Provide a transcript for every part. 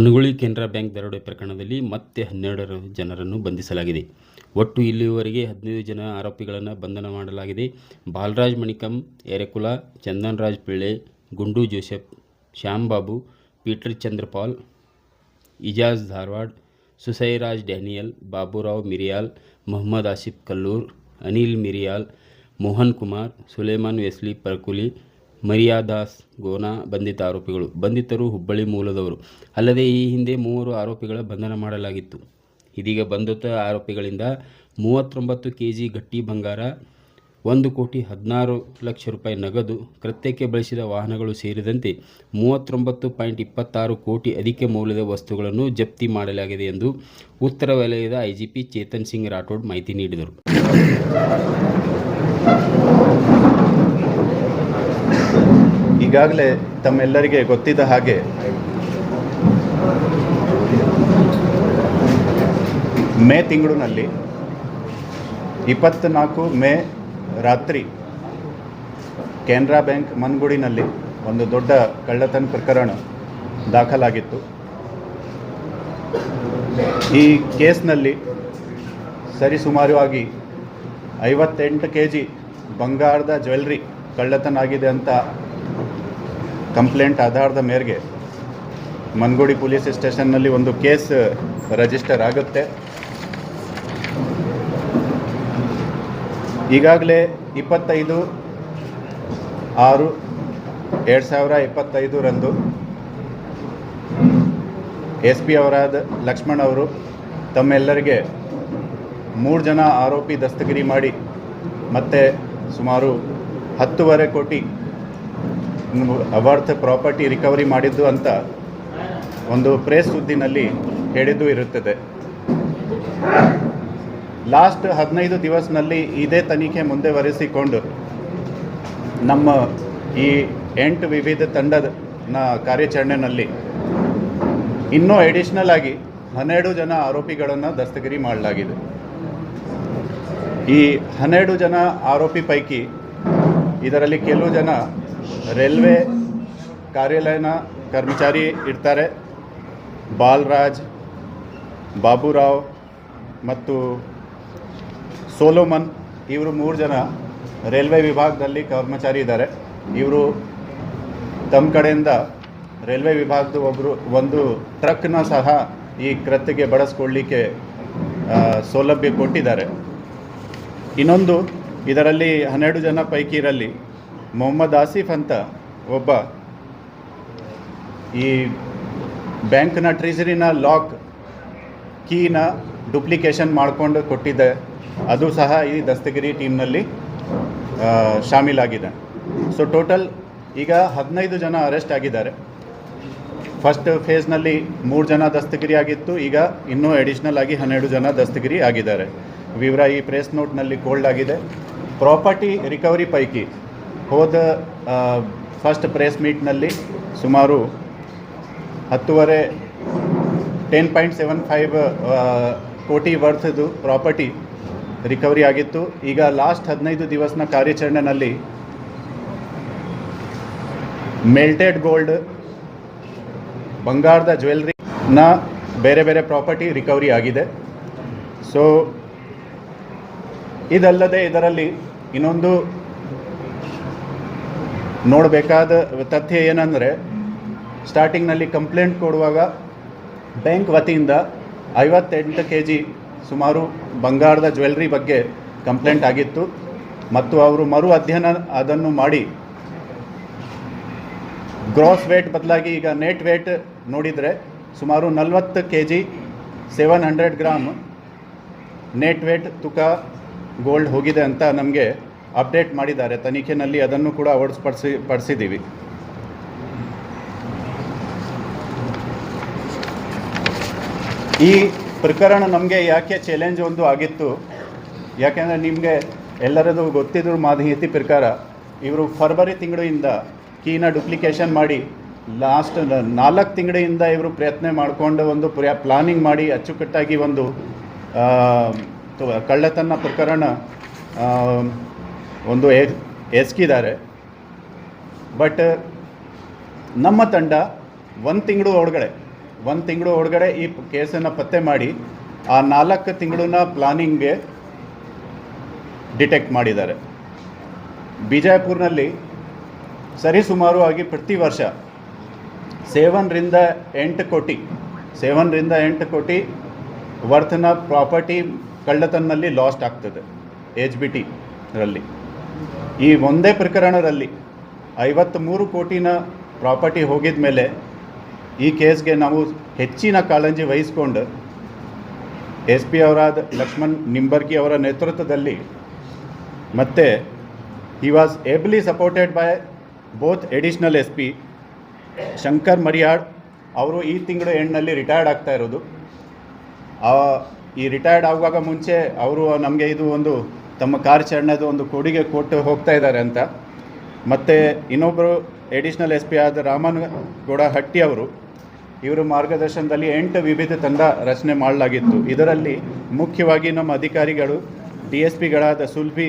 Managuli Canara bank ದರೋಡೆ ಪ್ರಕರಣದಲ್ಲಿ ಮತ್ತೆ ಹನ್ನೆರಡರ ಜನರನ್ನು ಬಂಧಿಸಲಾಗಿದೆ. ಒಟ್ಟು ಇಲ್ಲಿಯವರೆಗೆ ಹದಿನೈದು ಜನ ಆರೋಪಿಗಳನ್ನು ಬಂಧನ ಮಾಡಲಾಗಿದೆ. Balaraj ಮಣಿಕಂ ಎರೆಕುಲ Chandan Raj Pille Gundu Joseph Shyam Babu Peter Chandrapal Ijaz Dharwad, Susairaj Daniel, Baburao Miriyal, Mohammed Asif Kallur, Anil Miriyal, Mohan Kumar, Suleman Wesley Parkuli Mariyadas Gona ಬಂಧಿತ ಆರೋಪಿಗಳು. ಬಂಧಿತರು ಹುಬ್ಬಳ್ಳಿ ಮೂಲದವರು. ಅಲ್ಲದೆ ಈ ಹಿಂದೆ ಮೂವರು ಆರೋಪಿಗಳ ಬಂಧನ ಮಾಡಲಾಗಿತ್ತು. ಇದೀಗ ಬಂಧಿತ ಆರೋಪಿಗಳಿಂದ ಮೂವತ್ತೊಂಬತ್ತು ಕೆ ಜಿ ಗಟ್ಟಿ ಬಂಗಾರ, ಒಂದು ಕೋಟಿ ಹದಿನಾರು ಲಕ್ಷ ರೂಪಾಯಿ ನಗದು, ಕೃತ್ಯಕ್ಕೆ ಬಳಸಿದ ವಾಹನಗಳು ಸೇರಿದಂತೆ ಮೂವತ್ತೊಂಬತ್ತು ಪಾಯಿಂಟ್ ಇಪ್ಪತ್ತಾರು ಕೋಟಿ ಅಧಿಕ ಮೌಲ್ಯದ ವಸ್ತುಗಳನ್ನು ಜಪ್ತಿ ಮಾಡಲಾಗಿದೆ ಎಂದು ಉತ್ತರ ವಲಯದ ಐಜಿಪಿ ಚೇತನ್ ಸಿಂಗ್ ರಾಠೋಡ್ ಮಾಹಿತಿ ನೀಡಿದರು. ಈಗಾಗಲೇ ತಮ್ಮೆಲ್ಲರಿಗೆ ಗೊತ್ತಿದ್ದ ಹಾಗೆ. ಮೇ ತಿಂಗಳಿನಲ್ಲಿ ಇಪ್ಪತ್ತ್ನಾಲ್ಕು ಮೇ ರಾತ್ರಿ ಕೆನರಾ ಬ್ಯಾಂಕ್ ಮನ್ಗುಡಿನಲ್ಲಿ ಒಂದು ದೊಡ್ಡ ಕಳ್ಳತನ ಪ್ರಕರಣ ದಾಖಲಾಗಿತ್ತು. ಈ ಕೇಸ್ನಲ್ಲಿ ಸರಿಸುಮಾರುವಾಗಿ ಐವತ್ತೆಂಟು ಕೆ ಜಿ ಬಂಗಾರದ ಜ್ಯುವೆಲ್ರಿ ಕಳ್ಳತನ ಆಗಿದೆ ಅಂತ ಕಂಪ್ಲೇಂಟ್ ಆಧಾರದ ಮೇರೆಗೆ ಮನ್ಗೋಡಿ ಪೊಲೀಸ್ ಸ್ಟೇಷನ್ನಲ್ಲಿ ಒಂದು ಕೇಸ್ ರಿಜಿಸ್ಟರ್ ಆಗುತ್ತೆ. ಈಗಾಗಲೇ ಇಪ್ಪತ್ತೈದು ಆರು ಎರಡು ಸಾವಿರ ಇಪ್ಪತ್ತೈದರಂದು ಎಸ್ ಪಿ ಅವರಾದ ಲಕ್ಷ್ಮಣ್ ಅವರು ತಮ್ಮೆಲ್ಲರಿಗೆ ಮೂರು ಜನ ಆರೋಪಿ ದಸ್ತಗಿರಿ ಮಾಡಿ ಮತ್ತೆ ಸುಮಾರು ಹತ್ತುವರೆ ಕೋಟಿ ಅವರ್ಥ ಪ್ರಾಪರ್ಟಿ ರಿಕವರಿ ಮಾಡಿದ್ದು ಅಂತ ಒಂದು ಪ್ರೆಸ್ ಸುದ್ದಿನಲ್ಲಿ ಹೇಳಿದ್ದು ಇರುತ್ತದೆ. ಲಾಸ್ಟ್ ಹದಿನೈದು ದಿವಸನಲ್ಲಿ ಇದೇ ತನಿಖೆ ಮುಂದುವರೆಸಿಕೊಂಡು ನಮ್ಮ ಈ ಎಂಟು ವಿವಿಧ ತಂಡದ ಕಾರ್ಯಾಚರಣೆಯಲ್ಲಿ ಇನ್ನೂ ಎಡಿಷ್ನಲ್ ಆಗಿ ಹನ್ನೆರಡು ಜನ ಆರೋಪಿಗಳನ್ನು ದಸ್ತಗಿರಿ ಮಾಡಲಾಗಿದೆ. ಈ ಹನ್ನೆರಡು ಜನ ಆರೋಪಿ ಪೈಕಿ ಇದರಲ್ಲಿ ಕೆಲವು ಜನ ರೈಲ್ವೆ ಕಾರ್ಯಾಲಯನ ಕರ್ಮಚಾರಿ ಇರ್ತಾರೆ. ಬಾಲರಾಜ್, ಬಾಬುರಾವ್ ಮತ್ತು ಸೋಲೋಮನ್, ಇವರು ಮೂರು ಜನ ರೈಲ್ವೆ ವಿಭಾಗದಲ್ಲಿ ಕರ್ಮಚಾರಿ ಇದ್ದಾರೆ. ಇವರು ತಮ್ಮ ಕಡೆಯಿಂದ ರೈಲ್ವೆ ವಿಭಾಗದ ಒಬ್ಬರು ಒಂದು ಟ್ರಕ್ನ ಸಹ ಈ ಕೃತ್ಯಕ್ಕೆ ಬಳಸ್ಕೊಳ್ಳಿಕ್ಕೆ ಸೌಲಭ್ಯ ಕೊಟ್ಟಿದ್ದಾರೆ. ಇನ್ನೊಂದು ಇದರಲ್ಲಿ ಹನ್ನೆರಡು ಜನ ಪೈಕಿ ಇರಲ್ಲಿ ಮೊಹಮ್ಮದ್ ಆಸಿಫ್ ಅಂತ ಒಬ್ಬ ಈ ಬ್ಯಾಂಕ್ನ ಟ್ರೆಜರಿನ ಲಾಕ್ ಕೀನ ಡುಪ್ಲಿಕೇಶನ್ ಮಾಡಿಕೊಂಡು ಕೊಟ್ಟಿದ್ದೆ, ಅದು ಸಹ ಈ ದಸ್ತಗಿರಿ ಟೀಮ್ನಲ್ಲಿ ಶಾಮೀಲಾಗಿದೆ. ಸೊ ಟೋಟಲ್ ಈಗ ಹದಿನೈದು ಜನ ಅರೆಸ್ಟ್ ಆಗಿದ್ದಾರೆ. ಫಸ್ಟ್ ಫೇಸ್ನಲ್ಲಿ ಮೂರು ಜನ ದಸ್ತಗಿರಿ ಆಗಿತ್ತು, ಈಗ ಇನ್ನೂ ಅಡಿಷ್ನಲ್ ಆಗಿ ಹನ್ನೆರಡು ಜನ ದಸ್ತಗಿರಿ ಆಗಿದ್ದಾರೆ. ವಿವರ ಈ ಪ್ರೆಸ್ ನೋಟ್ನಲ್ಲಿ ಕೋಲ್ಡ್ ಆಗಿದೆ. ಪ್ರಾಪರ್ಟಿ ರಿಕವರಿ ಪೈಕಿ ಹೋದ ಫಸ್ಟ್ ಪ್ರೆಸ್ ಮೀಟ್ನಲ್ಲಿ ಸುಮಾರು ಹತ್ತುವರೆ ಟೆನ್ ಪಾಯಿಂಟ್ ಸೆವೆನ್ ಫೈವ್ ಕೋಟಿ ವರ್ತ್ದು ಪ್ರಾಪರ್ಟಿ ರಿಕವರಿ ಆಗಿತ್ತು. ಈಗ ಲಾಸ್ಟ್ ಹದಿನೈದು ದಿವಸನ ಕಾರ್ಯಾಚರಣೆಯಲ್ಲಿ ಮೆಲ್ಟೆಡ್ ಗೋಲ್ಡ್ ಬಂಗಾರದ ಜ್ಯುವೆಲ್ರಿನ ಬೇರೆ ಬೇರೆ ಪ್ರಾಪರ್ಟಿ ರಿಕವರಿ ಆಗಿದೆ. ಸೊ ಇದಲ್ಲದೆ ಇದರಲ್ಲಿ ಇನ್ನೊಂದು ನೋಡಬೇಕಾದ ತಥ್ಯ ಏನಂದರೆ ಸ್ಟಾರ್ಟಿಂಗ್ನಲ್ಲಿ ಕಂಪ್ಲೇಂಟ್ ಕೊಡುವಾಗ ಬ್ಯಾಂಕ್ ವತಿಯಿಂದ ಐವತ್ತೆಂಟು ಕೆ ಜಿ ಸುಮಾರು ಬಂಗಾರದ ಜ್ಯುವೆಲ್ರಿ ಬಗ್ಗೆ ಕಂಪ್ಲೇಂಟ್ ಆಗಿತ್ತು. ಮತ್ತು ಅವರು ಮರು ಅಧ್ಯಯನ ಅದನ್ನು ಮಾಡಿ ಗ್ರಾಸ್ ವೇಟ್ ಬದಲಾಗಿ ಈಗ ನೆಟ್ ವೇಟ್ ನೋಡಿದರೆ ಸುಮಾರು ನಲವತ್ತು K G seven hundred gram net weight ತುಕ gold ಹೋಗಿದೆ ಅಂತ ನಮಗೆ ಅಪ್ಡೇಟ್ ಮಾಡಿದ್ದಾರೆ. ತನಿಖೆನಲ್ಲಿ ಅದನ್ನು ಕೂಡ ಅಳವಡಿಸ್ಪಡಿಸಿ ಪಡಿಸಿದ್ದೀವಿ. ಈ ಪ್ರಕರಣ ನಮಗೆ ಯಾಕೆ ಚಾಲೆಂಜ್ ಒಂದು ಆಗಿತ್ತು? ಯಾಕೆಂದರೆ ನಿಮಗೆ ಎಲ್ಲರದು ಗೊತ್ತಿದ್ರು ಮಾಹಿತಿ ಪ್ರಕಾರ ಇವರು ಫೆಬ್ರವರಿ ತಿಂಗಳಿಂದ ಕೀನ ಡುಪ್ಲಿಕೇಶನ್ ಮಾಡಿ ಲಾಸ್ಟ್ ನಾಲ್ಕು ತಿಂಗಳಿಂದ ಇವರು ಪ್ರಯತ್ನ ಮಾಡಿಕೊಂಡು ಒಂದು ಪ್ಲಾನಿಂಗ್ ಮಾಡಿ ಅಚ್ಚುಕಟ್ಟಾಗಿ ಒಂದು ಕಳ್ಳತನ ಪ್ರಕರಣ ಒಂದು ಎಸ್ಕಿದ್ದಾರೆ ಬಟ್ ನಮ್ಮ ತಂಡ ಒಂದು ತಿಂಗಳು ಒಳಗಡೆ ಒಂದು ತಿಂಗಳು ಒಳಗಡೆ ಈ ಕೇಸನ್ನು ಪತ್ತೆ ಮಾಡಿ, ಆ ನಾಲ್ಕು ತಿಂಗಳನ್ನ ಪ್ಲಾನಿಂಗ್ಗೆ ಡಿಟೆಕ್ಟ್ ಮಾಡಿದ್ದಾರೆ. ಬಿಜಾಪುರ್ನಲ್ಲಿ ಸರಿಸುಮಾರು ಆಗಿ ಪ್ರತಿ ವರ್ಷ ಸೇವನ್ರಿಂದ ಎಂಟು ಕೋಟಿ, ಸೇವನ್ರಿಂದ ಎಂಟು ಕೋಟಿ ವರ್ತನ ಪ್ರಾಪರ್ಟಿ ಕಳ್ಳತನಲ್ಲಿ ಲಾಸ್ಟ್ ಆಗ್ತದೆ ಎಚ್ ಬಿ ಟಿ ರಲ್ಲಿ. ಈ ಒಂದೇ ಪ್ರಕರಣದಲ್ಲಿ ಐವತ್ತ್ಮೂರು ಕೋಟಿನ ಪ್ರಾಪರ್ಟಿ ಹೋಗಿದ ಮೇಲೆ ಈ ಕೇಸ್ಗೆ ನಾವು ಹೆಚ್ಚಿನ ಕಾಳಜಿ ವಹಿಸ್ಕೊಂಡು ಎಸ್ ಪಿ ಅವರಾದ ಲಕ್ಷ್ಮಣ್ ನಿಂಬರ್ಗಿ ಅವರ ನೇತೃತ್ವದಲ್ಲಿ ಮತ್ತು he was ably supported by both additional S P Shankar Mariyad ಅವರು ಈ ತಿಂಗಳು ಎಂಡ್ನಲ್ಲಿ ರಿಟೈರ್ಡ್ ಆಗ್ತಾ ಇರೋದು. ಈ ರಿಟೈರ್ಡ್ ಆಗುವಾಗ ಮುಂಚೆ ಅವರು ನಮಗೆ ಇದು ಒಂದು ತಮ್ಮ ಕಾರ್ಯಾಚರಣೆದು ಒಂದು ಕೊಡುಗೆ ಕೊಟ್ಟು ಹೋಗ್ತಾ ಇದ್ದಾರೆ ಅಂತ. ಮತ್ತು ಇನ್ನೊಬ್ಬರು ಎಡಿಷ್ನಲ್ ಎಸ್ ಪಿ ಆದ ರಾಮನ್ ಗೌಡ ಹಟ್ಟಿ ಅವರು, ಇವರ ಮಾರ್ಗದರ್ಶನದಲ್ಲಿ ಎಂಟು ವಿವಿಧ ತಂಡ ರಚನೆ ಮಾಡಲಾಗಿತ್ತು. ಇದರಲ್ಲಿ ಮುಖ್ಯವಾಗಿ ನಮ್ಮ ಅಧಿಕಾರಿಗಳು D S ಪಿಗಳಾದ Sulbhi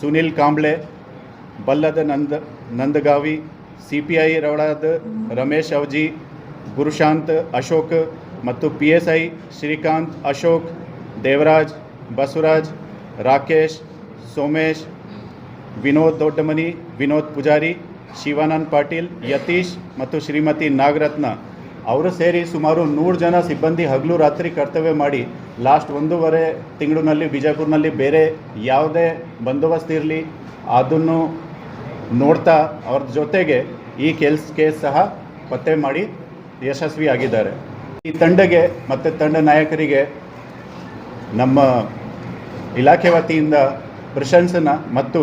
Sunil Kamble, Ballada Nanda, Nandagavi C P I ರವಳಾದ Ramesh Avaji, Gurushant Ashok ಮತ್ತು P S I Shrikant Ashok, Devaraj, Basavaraj Rakesh, Somesh, Vinod Doddamani, Vinod Pujari, Shivanand Patil, Yatish ಮತ್ತು ಶ್ರೀಮತಿ ನಾಗರತ್ನ. ಅವರು ಸೇರಿ ಸುಮಾರು ನೂರು ಜನ ಸಿಬ್ಬಂದಿ ಹಗಲು ರಾತ್ರಿ ಕರ್ತವ್ಯ ಮಾಡಿ ಲಾಸ್ಟ್ ಒಂದೂವರೆ ತಿಂಗಳಿನಲ್ಲಿ ಬಿಜಾಪುರ್ನಲ್ಲಿ ಬೇರೆ ಯಾವುದೇ ಬಂದೋಬಸ್ತ್ ಇರಲಿ, ಅದನ್ನು ನೋಡ್ತಾ ಅವ್ರ ಜೊತೆಗೆ ಈ ಕೆಲ್ಸ ಕೇಸ್ ಸಹ ಪತ್ತೆ ಮಾಡಿ ಯಶಸ್ವಿಯಾಗಿದ್ದಾರೆ. ಈ ತಂಡಗೆ ಮತ್ತು ತಂಡ ನಾಯಕರಿಗೆ ನಮ್ಮ ಇಲಾಖೆ ವತಿಯಿಂದ ಪ್ರಶಂಸನ ಮತ್ತು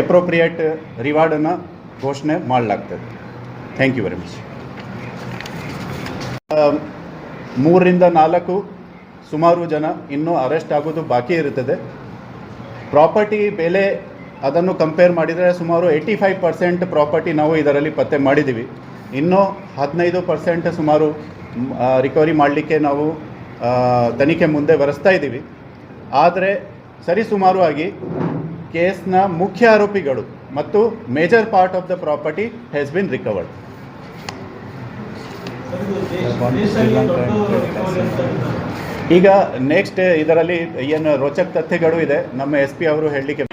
ಎಪ್ರೋಪ್ರಿಯೇಟ್ ರಿವಾರ್ಡನ್ನು ಘೋಷಣೆ ಮಾಡಲಾಗ್ತದೆ. ಥ್ಯಾಂಕ್ ಯು ವೆರಿ ಮಚ್ ಮೂರರಿಂದ ನಾಲ್ಕು ಸುಮಾರು ಜನ ಇನ್ನೂ ಅರೆಸ್ಟ್ ಆಗೋದು ಬಾಕಿ ಇರುತ್ತದೆ. ಪ್ರಾಪರ್ಟಿ ಬೆಲೆ ಅದನ್ನು ಕಂಪೇರ್ ಮಾಡಿದರೆ ಸುಮಾರು ಏಯ್ಟಿ ಫೈವ್ ಪರ್ಸೆಂಟ್ ಪ್ರಾಪರ್ಟಿ ನಾವು ಇದರಲ್ಲಿ ಪತ್ತೆ ಮಾಡಿದ್ದೀವಿ. ಇನ್ನೂ ಹದಿನೈದು ಪರ್ಸೆಂಟ್ ಸುಮಾರು ರಿಕವರಿ ಮಾಡಲಿಕ್ಕೆ ನಾವು ತನಿಖೆ ಮುಂದೆ ಬರೆಸ್ತಾ ಇದ್ದೀವಿ. ಆದರೆ ಸರಿಸುಮಾರು ಆಗಿ ಕೇಸ್ನ ಮುಖ್ಯ ಆರೋಪಿಗಳು ಮತ್ತು major part of the property has been recovered ಈಗ ನೆಕ್ಸ್ಟ್ ಇದರಲ್ಲಿ ಏನು ರೋಚಕ ತಥ್ಯಗಳು ಇದೆ, ನಮ್ಮ ಎಸ್ ಪಿ ಅವರು ಹೇಳಲಿಕ್ಕೆ